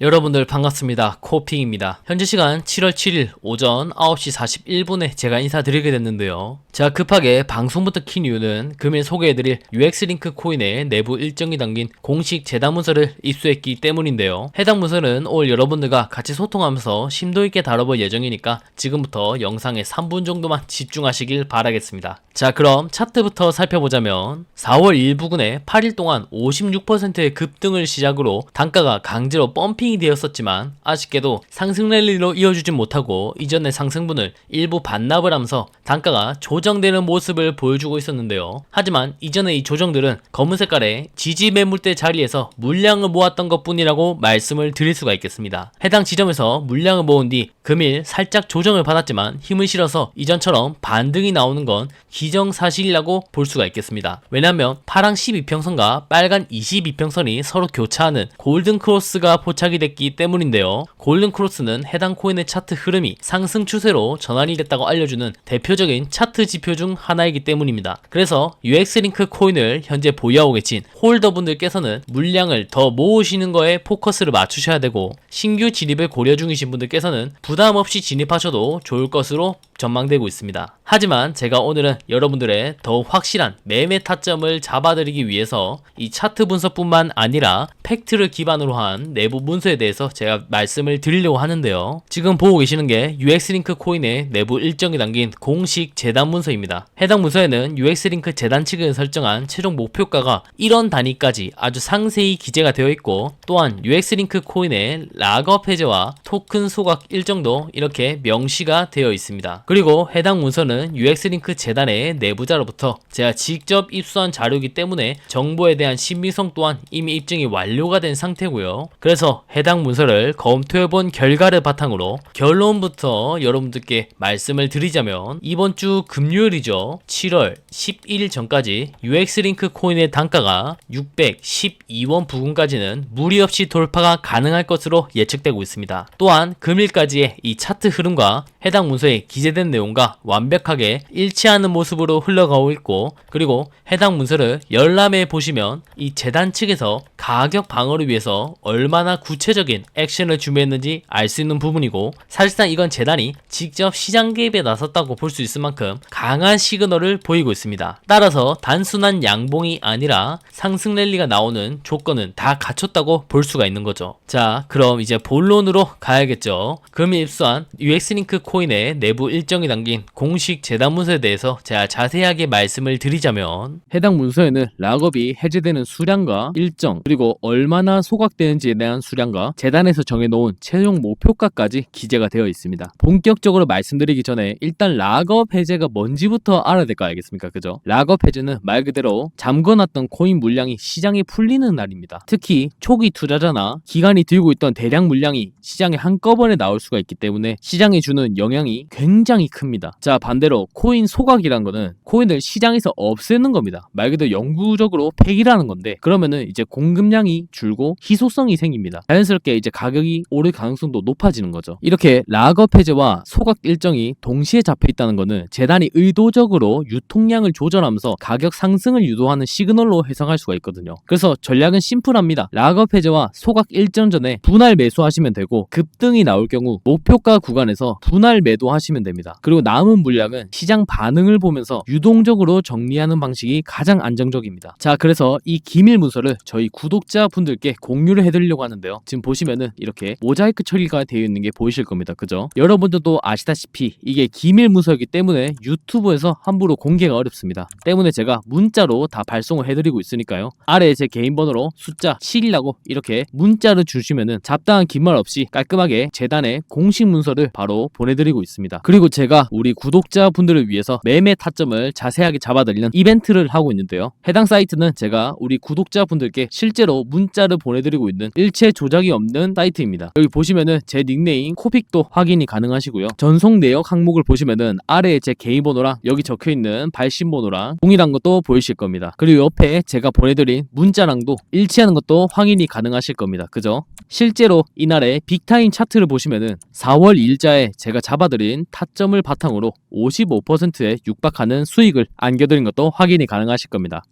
여러분들 반갑습니다. 코핑입니다. 현재 시간 7월 7일 오전 9시 41분에 제가 인사드리게 됐는데요. 제가 급하게 방송부터 킨 이유는 금일 소개해드릴 UX링크 코인의 내부 일정이 담긴 공식 재단 문서를 입수했기 때문인데요. 해당 문서는 오늘 여러분들과 같이 소통하면서 심도 있게 다뤄볼 예정이니까 지금부터 영상의 3분 정도만 집중하시길 바라겠습니다. 자 그럼 차트부터 살펴보자면 4월 1부근에 8일 동안 56%의 급등을 시작으로 단가가 강제로 펌핑 이 되었었지만 아쉽게도 상승 랠리로 이어주진 못하고 이전의 상승분을 일부 반납을 하면서 단가가 조정되는 모습을 보여주고 있었는데요. 하지만 이전의 이 조정들은 검은 색깔의 지지 매물대 자리에서 물량을 모았던 것 뿐이라고 말씀을 드릴 수가 있겠습니다. 해당 지점에서 물량을 모은 뒤 금일 살짝 조정을 받았지만 힘을 실어서 이전처럼 반등이 나오는 건 기정사실이라고 볼 수가 있겠습니다. 왜냐하면 파랑 12평선과 빨간 22평선이 서로 교차하는 골든 크로스가 포착이 됐기 때문인데요. 골든 크로스는 해당 코인의 차트 흐름이 상승 추세로 전환이 됐다고 알려주는 대표 적인 차트 지표 중 하나이기 때문입니다. 그래서 UX링크 코인을 현재 보유하고 계신 홀더분들께서는 물량을 더 모으시는 거에 포커스를 맞추셔야 되고 신규 진입을 고려 중이신 분들께서는 부담 없이 진입하셔도 좋을 것으로 전망되고 있습니다. 하지만 제가 오늘은 여러분들의 더 확실한 매매 타점을 잡아드리기 위해서 이 차트 분석뿐만 아니라 팩트를 기반으로 한 내부 문서에 대해서 제가 말씀을 드리려고 하는데요. 지금 보고 계시는 게 UX링크 코인의 내부 일정이 담긴 공식 재단 문서입니다. 해당 문서에는 UX링크 재단 측에 설정한 최종 목표가가 1원 단위까지 아주 상세히 기재가 되어 있고 또한 UX링크 코인의 락업 해제와 토큰 소각 일정도 이렇게 명시가 되어 있습니다. 그리고 해당 문서는 UX링크 재단의 내부자로부터 제가 직접 입수한 자료이기 때문에 정보에 대한 신빙성 또한 이미 입증이 완료가 된 상태고요. 그래서 해당 문서를 검토해본 결과를 바탕으로 결론부터 여러분들께 말씀을 드리자면 이번 주 금요일이죠. 7월 11일 전까지 UX링크 코인의 단가가 612원 부근까지는 무리 없이 돌파가 가능할 것으로 예측되고 있습니다. 또한 금일까지의 이 차트 흐름과 해당 문서에 기재된 내용과 완벽하게 일치하는 모습으로 흘러가고 있고 그리고 해당 문서를 열람해 보시면 이 재단 측에서 가격 방어를 위해서 얼마나 구체적인 액션을 준비했는지 알 수 있는 부분이고 사실상 이건 재단이 직접 시장 개입에 나섰다고 볼 수 있을 만큼 강한 시그널을 보이고 있습니다. 따라서 단순한 양봉이 아니라 상승 랠리가 나오는 조건은 다 갖췄다고 볼 수가 있는 거죠. 자, 그럼 이제 본론으로 가야겠죠. 금일 입수한 UX링크 코인의 내부 일 정이 담긴 공식 재단 문서에 대해서 제가 자세하게 말씀을 드리자면 해당 문서에는 락업이 해제되는 수량과 일정 그리고 얼마나 소각되는지에 대한 수량과 재단에서 정해놓은 최종 목표가까지 기재가 되어 있습니다. 본격적으로 말씀드리기 전에 일단 락업 해제가 뭔지부터 알아야 될거 알겠습니까? 그죠? 락업 해제는 말 그대로 잠궈놨던 코인 물량이 시장에 풀리는 날입니다. 특히 초기 투자자나 기관이 들고 있던 대량 물량이 시장에 한꺼번에 나올 수가 있기 때문에 시장에 주는 영향이 굉장히 큽니다. 자 반대로 코인 소각이란 거는 코인을 시장에서 없애는 겁니다. 말 그대로 영구적으로 폐기라는 건데 그러면은 이제 공급량이 줄고 희소성이 생깁니다. 자연스럽게 이제 가격이 오를 가능성도 높아지는 거죠. 이렇게 락업 해제와 소각 일정이 동시에 잡혀 있다는 거는 재단이 의도적으로 유통량을 조절하면서 가격 상승을 유도하는 시그널로 해석할 수가 있거든요. 그래서 전략은 심플합니다. 락업 해제와 소각 일정 전에 분할 매수하시면 되고 급등이 나올 경우 목표가 구간에서 분할 매도하시면 됩니다. 그리고 남은 물량은 시장 반응을 보면서 유동적으로 정리하는 방식이 가장 안정적입니다. 자, 그래서 이 기밀 문서를 저희 구독자분들께 공유를 해드리려고 하는데요. 지금 보시면은 이렇게 모자이크 처리가 되어 있는 게 보이실 겁니다. 그죠? 여러분들도 아시다시피 이게 기밀 문서이기 때문에 유튜브에서 함부로 공개가 어렵습니다. 때문에 제가 문자로 다 발송을 해드리고 있으니까요. 아래에 제 개인 번호로 숫자 7이라고 이렇게 문자를 주시면은 잡다한 긴 말 없이 깔끔하게 재단에 공식 문서를 바로 보내드리고 있습니다. 그리고 제가 우리 구독자분들을 위해서 매매 타점을 자세하게 잡아드리는 이벤트를 하고 있는데요. 해당 사이트는 제가 우리 구독자분들께 실제로 문자를 보내드리고 있는 일체 조작이 없는 사이트입니다. 여기 보시면은 제 닉네임 코픽도 확인이 가능하시고요. 전송 내역 항목을 보시면은 아래에 제 개인 번호랑 여기 적혀 있는 발신 번호랑 동일한 것도 보이실 겁니다. 그리고 옆에 제가 보내드린 문자랑도 일치하는 것도 확인이 가능하실 겁니다. 그죠? 실제로 이날의 빅타임 차트를 보시면은 4월 2일자에 제가 잡아드린 타점 을 바탕으로 55%에 육박하는 수익을 안겨드린 것도 확인이 가능하실 겁니다.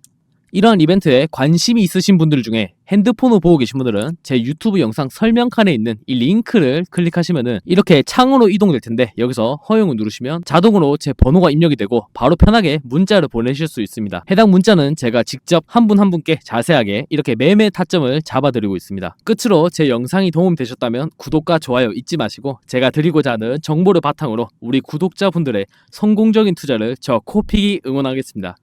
이러한 이벤트에 관심이 있으신 분들 중에 핸드폰으로 보고 계신 분들은 제 유튜브 영상 설명칸에 있는 이 링크를 클릭하시면은 이렇게 창으로 이동될 텐데 여기서 허용을 누르시면 자동으로 제 번호가 입력이 되고 바로 편하게 문자를 보내실 수 있습니다. 해당 문자는 제가 직접 한 분한 분께 자세하게 이렇게 매매 타점을 잡아드리고 있습니다. 끝으로 제 영상이 도움이 되셨다면 구독과 좋아요 잊지 마시고 제가 드리고자 하는 정보를 바탕으로 우리 구독자분들의 성공적인 투자를 저 코픽이 응원하겠습니다.